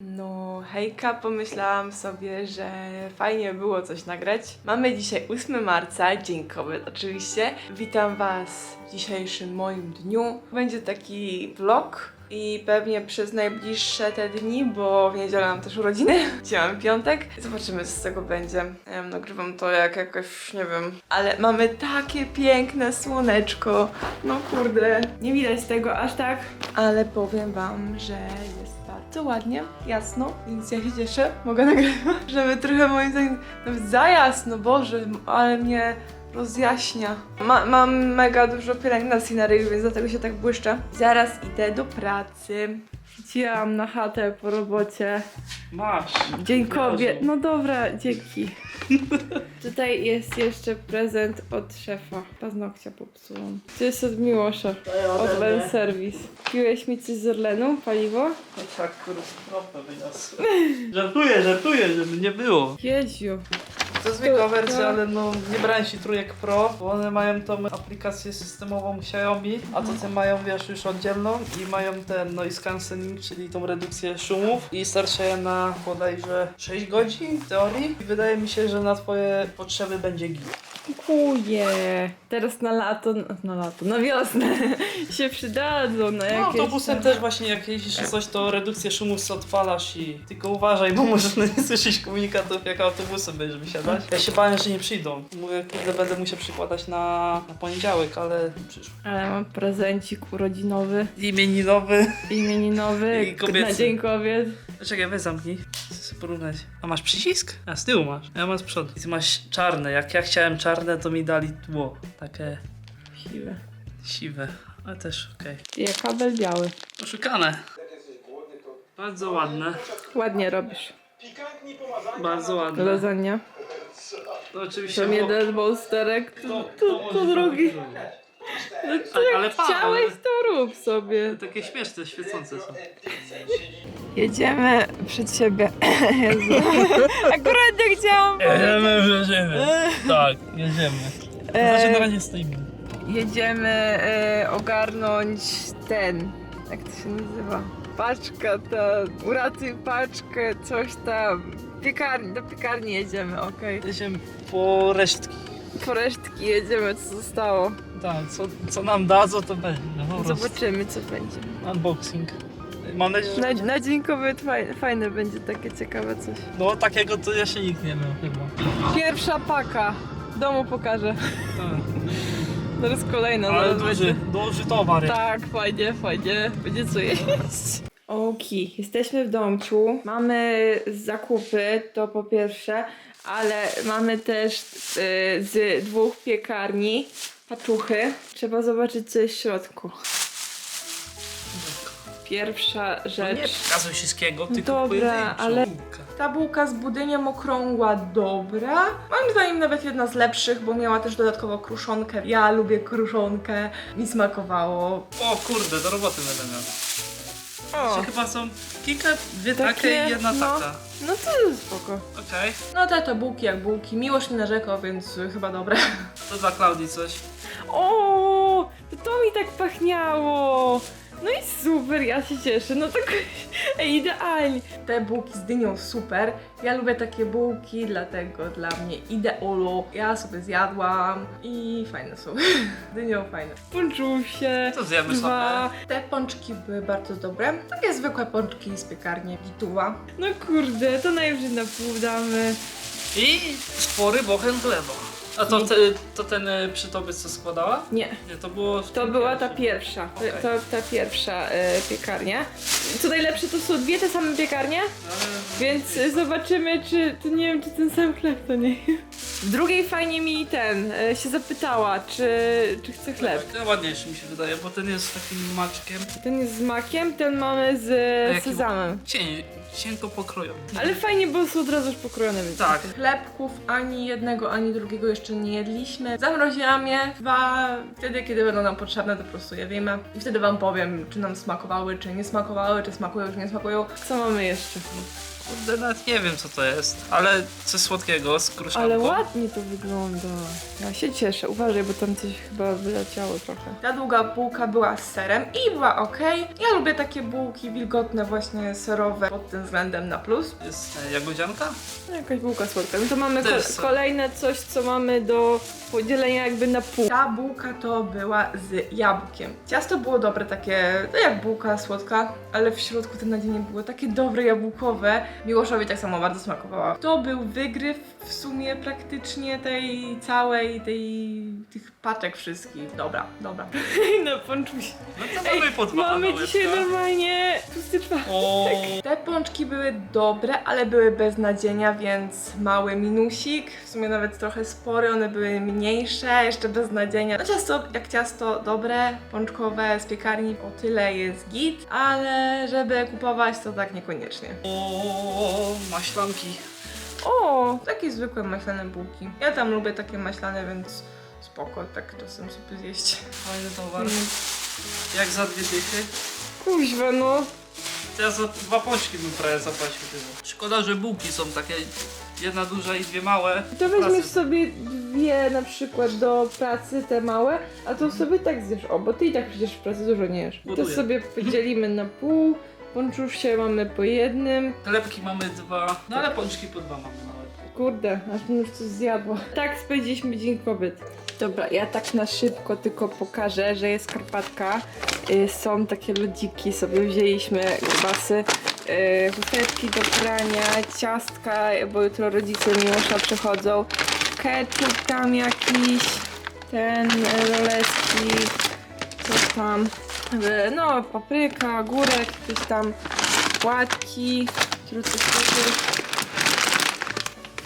No, hejka, pomyślałam sobie, że fajnie było coś nagrać. Mamy dzisiaj 8 marca, dzień kobiet oczywiście. Witam Was w dzisiejszym moim dniu. Będzie taki vlog i pewnie przez najbliższe te dni, bo w niedzielę mam też urodziny, mamy piątek. Zobaczymy, co z tego będzie. Nagrywam to jak jakoś, nie wiem. Ale mamy takie piękne słoneczko. No kurde, nie widać tego aż tak. Ale powiem Wam, że jest bardzo ładnie, jasno, więc ja się cieszę, mogę nagrywać, żeby trochę moim zdaniem nawet za jasno, Boże, ale mnie rozjaśnia. Ma, mam mega dużo pielęgnacji na ryju, więc dlatego się tak błyszczę. Zaraz idę do pracy. Wróciłam na chatę po robocie. Masz. Dzień kobiet. No dobra, dzięki. Tutaj jest jeszcze prezent od szefa. Paznokcia popsułam. To jest od Miłosza. Orlen Service. Piłeś mi coś z Orlenu? Paliwo? No tak, kropę wyniosłem. żartuję, żartuję, żeby nie było. Jeziu. To zwykła To- wersja, ale no nie brałem się trójek Pro, bo one mają tą aplikację systemową Xiaomi, a to te mają wiesz już oddzielną i mają ten noise cancelling, czyli tą redukcję szumów i starcza je na bodajże 6 godzin w teorii i wydaje mi się, że na twoje potrzeby będzie git. Dziękuję. Teraz na lato, na lato, na wiosnę się przydadzą na No autobusem też właśnie jak jeździsz coś, to redukcję sobie odpalasz i tylko uważaj, bo możesz nie słyszeć komunikatów jak autobusem będziesz wysiadać. Ja się bałem, że nie przyjdą. Mówię, kurde, będę musiał przykładać na, na poniedziałek, ale przyszło. Ale mam prezencik urodzinowy, Imieninowy. imieninowy, I kobiecy. na Dzień Kobiet. Czekaj, weź zamknij. Chcę sobie porównać. A masz przycisk? A z tyłu masz. Ja mam z przodu. I ty masz czarne. Jak ja chciałem czarne, to mi dali tło. Takie Siwe. siwe. Ale też okej. Ja kabel biały. Oszukane. Bardzo ładne. Ładnie robisz. Bardzo ładne. Lasagna. To oczywiście To było- jeden to, to, to, to drugi. No to Ale jak chciałeś, ale- to rób sobie. Takie śmieszne, świecące są. Jedziemy przed siebie. Jezu. Akurat nie chciałam Jedziemy, jedziemy. Tak, jedziemy. E, Znaczy na razie stoimy. Jedziemy e, ogarnąć ten, jak to się nazywa? Paczka ta, uratuj paczkę, coś tam. Piekarni, do piekarni jedziemy, okej. Jedziemy po resztki. Po resztki jedziemy, co zostało. Tak, co, co nam dadzą, to będzie. No, po prostu. Zobaczymy, co będzie. Unboxing. Mam nadzieję, że... Na, na dzień kobiet fajne, fajne będzie takie ciekawe coś. No takiego to jeszcze nikt nie miał chyba. Pierwsza paka. W domu pokażę. Tak. Teraz kolejna. Ale zaraz duży, będzie. duży towar. jest. Tak, fajnie, fajnie. Będzie co jeść. Oki, jesteśmy w domciu. Mamy zakupy, to po pierwsze, ale mamy też y, z dwóch piekarni paczuchy. Trzeba zobaczyć, co jest w środku. Pierwsza No rzecz. nie pokazuj wszystkiego, tylko Dobra, ale-. Ta bułka z budyniem okrągła, dobra. Moim zdaniem nawet jedna z lepszych, bo miała też dodatkowo kruszonkę. Ja lubię kruszonkę, mi smakowało. O kurde, do roboty będę miał. O, Czy chyba są kilka, dwie Takie, takie i jedna no. taka. No to spoko. Okej, No te to bułki jak bułki. Miłość nie narzekał, więc y, chyba dobre. to dla Klaudii coś. O, to, to mi tak pachniało. No i super, ja się cieszę. No tak ej, idealnie. Te bułki z dynią super. Ja lubię takie bułki, dlatego dla mnie ideolo. Ja sobie zjadłam i fajne są. Z dynią fajne. Ponczusie. To zjemy Dwa. Te pączki były bardzo dobre. Takie zwykłe pączki z piekarni Wituła. No kurde, to najwyżej na pół damy. I spory bochen chleba. A to, te, to ten y, co składała? Nie, Nie, to było... To była ta pierwsza, to, Okej. to, ta pierwsza e, piekarnia. Co najlepsze, to są dwie te same piekarnie, Ale... więc e, zobaczymy, czy, to nie wiem, czy ten sam chleb to nie. W drugiej fajnie mi ten e, się zapytała, czy, czy chce chleb. Ten ładniejszy mi się wydaje, bo ten jest takim maczkiem. Ten jest z makiem, ten mamy A z jaki- sezamem. Cień, cienko pokroją. Ale fajnie, bo są od razu już pokrojone. Więc Tak. Chlebków ani jednego, ani drugiego jeszcze nie jedliśmy. Zamroziłam je dwa, wtedy kiedy będą nam potrzebne, to po prostu je wiemy. I wtedy wam powiem, czy nam smakowały, czy nie smakowały, czy smakują, czy nie smakują. Co mamy jeszcze? Kurde, nawet nie wiem co to jest, ale coś słodkiego z. Ale ładnie to wygląda. Ja się cieszę. Uważaj, bo tam coś chyba wyleciało trochę. Ta długa bułka była z serem i była ok. Ja lubię takie bułki wilgotne, właśnie serowe pod tym względem na plus. Jest e, jagodzianka? No, Jakaś bułka słodka. No to mamy Też ko- są. kolejne coś, co mamy do podzielenia jakby na pół. Ta bułka to była z jabłkiem. Ciasto było dobre, takie, no jak bułka słodka, ale w środku to nadzienie było takie dobre jabłkowe. Miłoszowi tak samo bardzo smakowało. To był wygryw w sumie praktycznie tej całej, tej, tych paczek wszystkich. Dobra, dobra. no ponczuś. No to mamy po dwa Mamy na dzisiaj normalnie pusty czwartek. Te pączki były dobre, ale były bez nadzienia, więc mały minusik. W sumie nawet trochę spory, one były mniejsze, jeszcze bez nadzienia. No ciasto jak ciasto dobre, pączkowe z piekarni, o tyle jest git, ale żeby kupować to tak niekoniecznie. o, maślanki. O, takie zwykłe maślane bułki. Ja tam lubię takie maślane, więc spoko, tak czasem sobie zjeść. Fajny towar. Mm. Jak za dwie dychy? Kuźwa, no. To Ja za dwa pączki bym prawie zapłacił tyle. Szkoda, że bułki są takie jedna duża i dwie małe. To weźmiesz sobie dwie na przykład do pracy, te małe, a to sobie tak zjesz. O, bo ty i tak przecież w pracy dużo nie jesz. To Buduję. sobie podzielimy na pół. Pączusie mamy po jednym. Chlebki mamy dwa, no ale pączki po dwa mamy małe. Kurde, aż mi już coś zjadło. Tak spędziliśmy Dzień Kobiet. Dobra, ja tak na szybko tylko pokażę, że jest Karpatka. Y, są takie lodziki, sobie wzięliśmy grubasy. Y, chusteczki do prania, ciastka, bo jutro rodzice Miłosza przychodzą. Ketchup tam jakiś, ten y, roleski, co tam. Y, no, papryka, górek, jakieś tam płatki, krótkie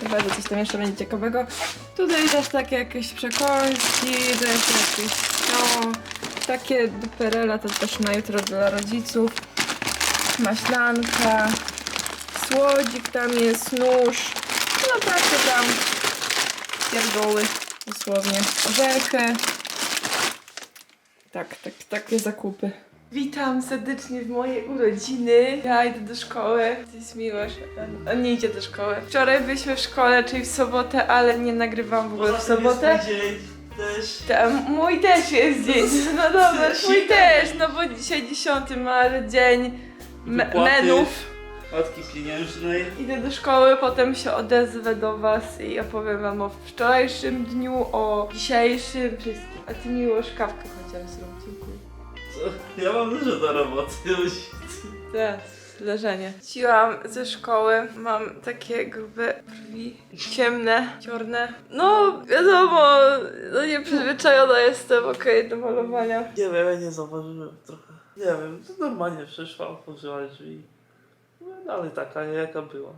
Chyba, że coś tam jeszcze będzie ciekawego. Tutaj też takie jakieś przekąski, też jakieś no, takie duperela to też na jutro dla rodziców. Maślanka, słodzik tam jest, nóż, no takie tam pierdoły dosłownie, orzechy. Tak, tak, takie zakupy. Witam serdecznie w mojej urodziny. Ja idę do szkoły. To jest miłość. On nie idzie do szkoły. Wczoraj byliśmy w szkole, czyli w sobotę, ale nie nagrywam w ogóle w sobotę. dzień też. Mój też jest dzień. No dobra, twój też, no bo dzisiaj 10 maja, dzień me menów. Matki pieniężnej. Idę do szkoły, potem się odezwę do was i opowiem wam o wczorajszym dniu, o dzisiejszym wszystkim. A ty miłość kawkę chociaż zrób, dziękuję. Co? Ja mam dużo do roboty. Teraz, leżenie. Wróciłam ze szkoły, mam takie grube brwi, ciemne, czarne. No, wiadomo, no nieprzyzwyczajona jestem, okej, do malowania. Nie wiem, ja nie zauważyłem trochę. Nie wiem, to normalnie przeszła, otworzyła drzwi. No ale taka, jaka była.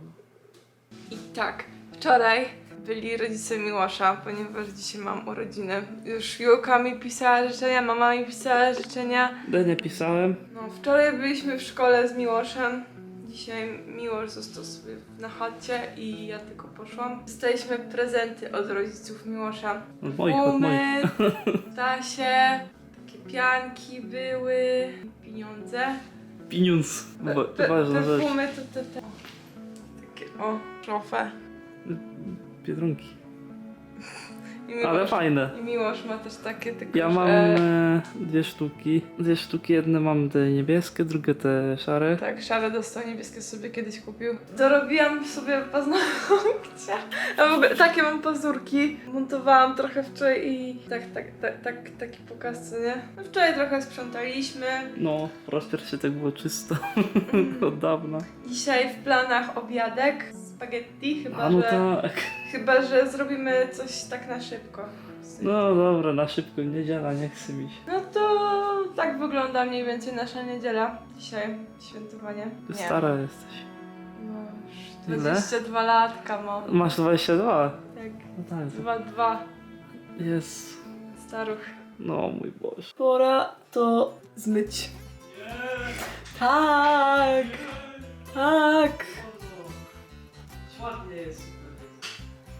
I tak, wczoraj byli rodzice Miłosza, ponieważ dzisiaj mam urodziny. Już Julka mi pisała życzenia, mama mi pisała życzenia. Nie pisałem. No, wczoraj byliśmy w szkole z Miłoszem. Dzisiaj Miłosz został sobie na chacie i ja tylko poszłam. Dostaliśmy prezenty od rodziców Miłosza. Od moich, od moich. Tasie, takie pianki były, pieniądze. Pieniądz. Bo, pe- ważna rzecz. Perfumy to te, te. Takie, o, szofę. Biedronki. I Miłosz, Ale fajne. I Miłosz ma też takie, tylko Ja że- mam e, dwie sztuki. Dwie sztuki, jedne mam te niebieskie, drugie te szare. Tak, szare dostał niebieskie sobie kiedyś kupił. Dorobiłam sobie paznokcia. A w ogóle takie mam pazurki. Montowałam trochę wczoraj i tak, tak, tak, tak taki pokaz, co nie? No wczoraj trochę sprzątaliśmy. No, po raz pierwszy tak było czysto. Od dawna. Dzisiaj w planach obiadek. Spaghetti, chyba, A no że, tak. chyba że zrobimy coś tak na szybko. No dobra, na szybko, niedziela, nie chce mi się. No to tak wygląda mniej więcej nasza niedziela. Dzisiaj świętowanie. Ty Nie. stara jesteś. No już Ile? 22 latka mam. Masz 22? Tak, No tak. 2-2. Jest. Staruch. No mój Boże. Pora to zmyć. Tak! Tak! Ładnie jest.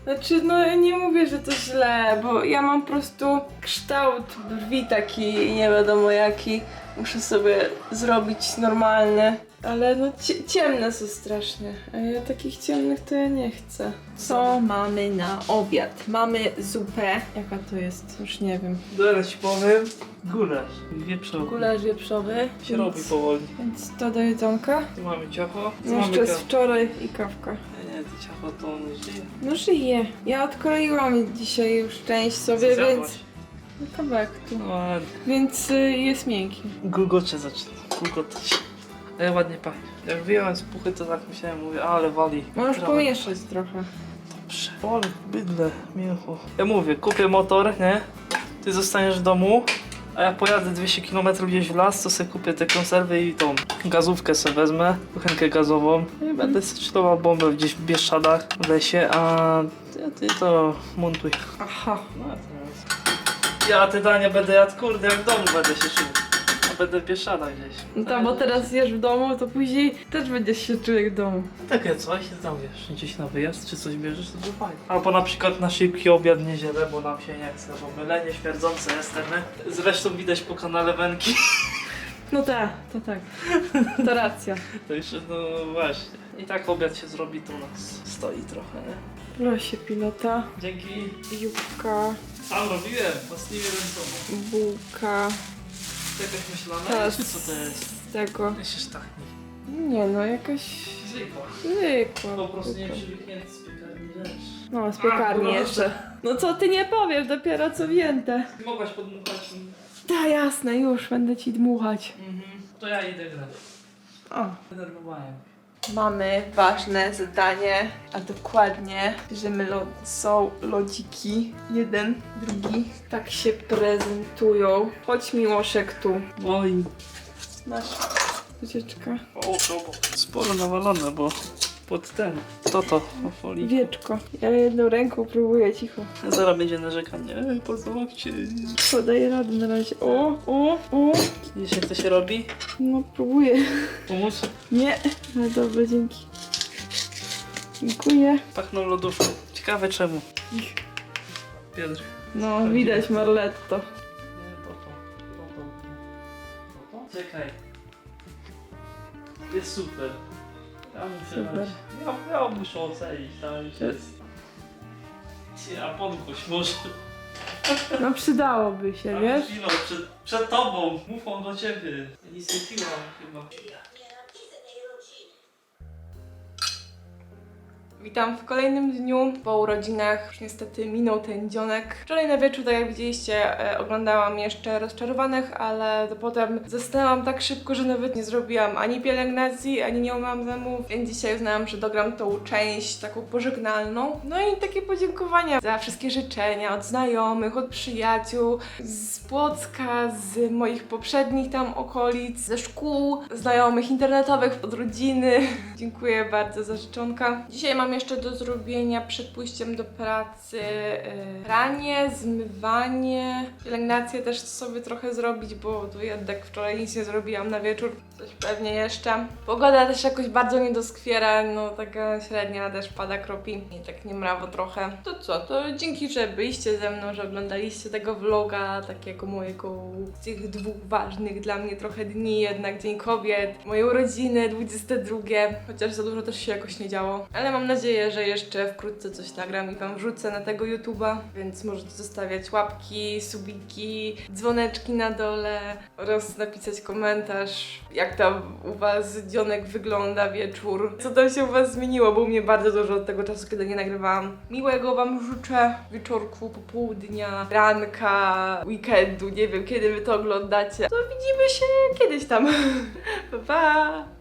Znaczy, no ja nie mówię, że to źle, bo ja mam po prostu kształt brwi taki nie wiadomo jaki. Muszę sobie zrobić normalne. Ale no cie- ciemne są strasznie. A ja takich ciemnych to ja nie chcę. Co mamy na obiad? Mamy zupę. Jaka to jest? Już nie wiem. Zaraz ci powiem. Gulasz. Wieprzowy. Gulasz wieprzowy. się więc- robi powoli. Więc to do jedzonka. Tu mamy ciacho. Tu Jeszcze mamy z wczoraj i kawka. To on żyje. No żyje. Ja odkroiłam dzisiaj już część sobie, Zjadłaś. więc... No kawałek tu. Ładnie. Więc y, jest miękki. Gulgocze zacznę. Gulgotać. Ale ładnie pachnie. Jak wyjąłem z puchy, to tak myślałem, mówię, ale wali. Możesz Trawę. pomieszać trochę. Dobrze. Ale bydle, mięcho. Ja mówię, kupię motor, nie? Ty zostaniesz w domu, a ja pojadę 200 km gdzieś w las, to sobie kupię te konserwy i tą gazówkę sobie wezmę, kuchenkę gazową. I będę strzelawał bombę gdzieś w Bieszczadach, w lesie, a ty, ty to montuj. Aha. No, a teraz... Ja te dania będę jadł, kurde, jak w domu będę się czuł. Będę w Bieszczadach gdzieś. No tam, bo teraz jesz w domu, to później też będziesz się czuł jak w domu. Takie coś, tam wiesz, gdzieś na wyjazd czy coś bierzesz, to to fajnie. Albo na przykład na szybki obiad niedzielę, bo nam się nie chce, bo mylenie śmierdzące jestem, nie? Zresztą widać po kanale Wenki. No tak, to tak. To racja. To jeszcze, no właśnie. I tak obiad się zrobi, to u nas stoi trochę, nie? Proszę pilota, Dzięki. jubka, Sam robiłem, własnymi rękoma. bułka, To jakaś myślana, czy co to jest? tego. Jeszcze sztachni. Nie no, jakaś Zwykła. zwykła Po prostu nie bułka. przywyknięty z piekarni rzecz. No, z piekarni A, jeszcze. No co ty nie powiesz, dopiero co wzięte. Mogłaś podmuchać. Da jasne, już będę ci dmuchać. Mhm. To ja idę grać. O. Denerwowałem. Mamy ważne zadanie, a dokładnie bierzemy lo- są lodziki. Jeden, drugi. Tak się prezentują. Chodź Miłoszek tu. Oj. Masz wycieczka. O, to sporo nawalone, bo pod ten. To to, o folii. Wieczko. Ja jedną ręką próbuję cicho. Zaraz będzie narzekanie. Paznokcie. Podaję radę na razie. O, o, o. Wiesz jak to się robi? No próbuję. Pomóc? Nie. No dobra, dzięki. Dziękuję. Pachną lodówką. Ciekawe czemu. Piotr. No, widać Marletto. Nie, to to. To to. To to? Czekaj. Jest super. Ja muszę Super. Ja, ja muszę ocenić, tam już jest. Podgłoś może. No przydałoby się, wiesz? Chwilą, przed, przed tobą. Mufą do ciebie. Ja nic nie piłam chyba. Witam w kolejnym dniu po urodzinach. Już niestety minął ten dzionek. Wczoraj na wieczór, tak jak widzieliście, e, oglądałam jeszcze rozczarowanych, ale to potem zasnęłam tak szybko, że nawet nie zrobiłam ani pielęgnacji, ani nie umyłam zębów, więc dzisiaj uznałam, że dogram tą część taką pożegnalną. No i takie podziękowania za wszystkie życzenia od znajomych, od przyjaciół, z Płocka, z moich poprzednich tam okolic, ze szkół, znajomych internetowych, od rodziny. Dziękuję bardzo za życzonka. Dzisiaj mam jeszcze do zrobienia przed pójściem do pracy yy, pranie, zmywanie, pielęgnację też sobie trochę zrobić, bo tu jednak wczoraj nic nie zrobiłam na wieczór, coś pewnie jeszcze. Pogoda też jakoś bardzo nie doskwiera, no taka średnia, deszcz pada, kropi i tak niemrawo trochę. To co, to dzięki, że byliście ze mną, że oglądaliście tego vloga, takiego mojego z tych dwóch ważnych dla mnie trochę dni, jednak Dzień Kobiet, moje urodziny, 22, chociaż za dużo też się jakoś nie działo, ale mam nadzieję, że jeszcze wkrótce coś nagram i Wam wrzucę na tego YouTube'a, więc możecie zostawiać łapki, subiki, dzwoneczki na dole oraz napisać komentarz, jak tam u Was dzionek wygląda wieczór, co tam się u Was zmieniło, bo u mnie bardzo dużo od tego czasu, kiedy nie nagrywałam. Miłego Wam życzę wieczorku, popołudnia, ranka, weekendu, nie wiem kiedy Wy to oglądacie. To widzimy się kiedyś tam. pa pa!